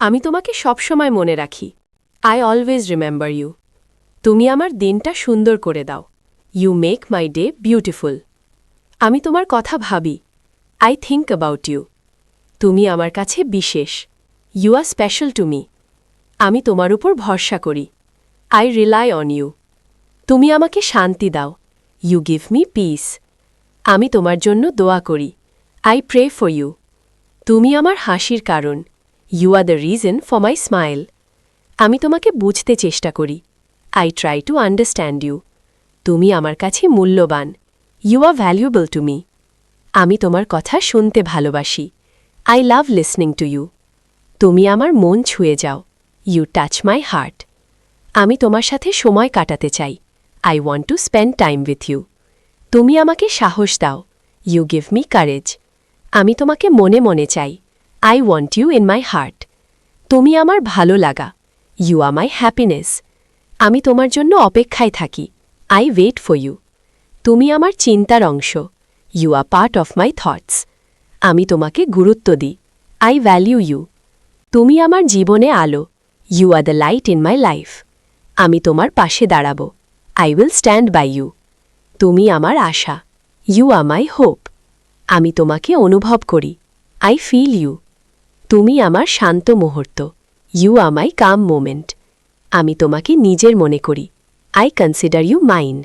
আমি তোমাকে সবসময় মনে রাখি। আই অলওয়েজ রিমেম্বার ইউ তুমি আমার দিনটা সুন্দর করে দাও। You make my day beautiful আমি তোমার কথা ভাবি। আই থিঙ্ক অ্যাবাউট ইউ তুমি আমার কাছে বিশেষ। You are special to me আমি তোমার উপর ভরসা করি। আই রিলাই অন ইউ তুমি আমাকে শান্তি দাও। ইউ গিভ মি পিস আমি তোমার জন্য দোয়া করি। আই প্রে ফর ইউ তুমি আমার হাসির কারণ। You are the reason for my smile আমি তোমাকে বুঝতে চেষ্টা করি। I try to understand you তুমি আমার কাছে মূল্যবান। You are valuable to me আমি তোমার কথা শুনতে ভালোবাসি। I love listening to you তুমি আমার মন ছুঁয়ে যাও। ইউ টাচ মাই হার্ট আমি তোমার সাথে সময় কাটাতে চাই। I want to spend time with you তুমি আমাকে সাহস দাও। ইউ গিভ মি কারেজ আমি তোমাকে মনে মনে চাই। I want you in my heart তুমি আমার ভালো লাগা। ইউ আর মাই হ্যাপিনেস আমি তোমার জন্য অপেক্ষায় থাকি। আই ওয়েট ফর ইউ তুমি আমার চিন্তার অংশ। You are part of my thoughts আমি তোমাকে গুরুত্ব দিই। আই ভ্যালিউ ইউ তুমি আমার জীবনে আলো। You are the light in my life আমি তোমার পাশে দাঁড়াবো। I will stand by you তুমি আমার আশা। ইউ আর মাই হোপ আমি তোমাকে অনুভব করি। আই ফিল ইউ তুমি আমার শান্ত মুহূর্ত। ইউ আমাই মাই কাম মোমেন্ট আমি তোমাকে নিজের মনে করি। I consider you mine